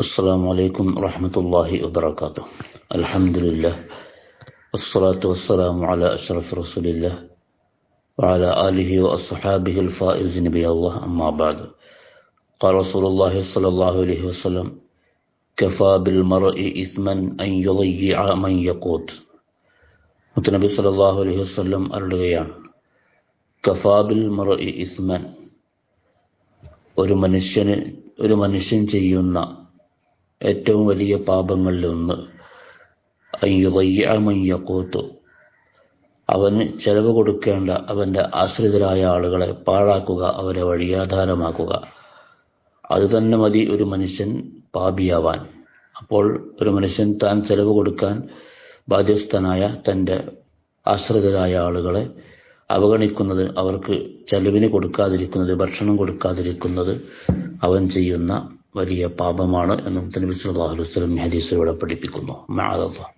السلام عليكم ورحمة الله وبركاته الحمد لله والصلاة والسلام على أشرف رسول الله وعلى آله وأصحابه الفائز نبي الله أما بعد قال رسول الله صلى الله عليه وسلم كفى بالمرء إثما أن يضيع من يقوت മുത്തനബി സല്ലല്ലാഹു അലൈഹി വസല്ലം അരുളുകയാണ് കഫാബിൽ മറഇ ഇസ്മൻ ഒരു മനുഷ്യന് ഒരു മനുഷ്യൻ ചെയ്യുന്ന ഏറ്റവും വലിയ പാപങ്ങളിലൊന്ന് അയ്യുതയ്യമയ്യക്കൂത്തു അവന് ചെലവ് കൊടുക്കേണ്ട അവന്റെ ആശ്രിതരായ ആളുകളെ പാഴാക്കുക അവരെ വഴിയാധാരമാക്കുക. അത് തന്നെ മതി ഒരു മനുഷ്യൻ പാപിയാവാൻ. അപ്പോൾ ഒരു മനുഷ്യൻ താൻ ചെലവ് കൊടുക്കാൻ ബാധ്യസ്ഥനായ തന്റെ ആശ്രിതരായ ആളുകളെ അവഗണിക്കുന്നത് അവർക്ക് ചെലവിന് കൊടുക്കാതിരിക്കുന്നത് ഭക്ഷണം കൊടുക്കാതിരിക്കുന്നത് അവൻ ചെയ്യുന്ന വലിയ പാപമാണ് എന്ന് നബി അലൈഹി വസല്ലം ഹദീസിലൂടെ പഠിപ്പിക്കുന്നു മഅദല്ലാഹ്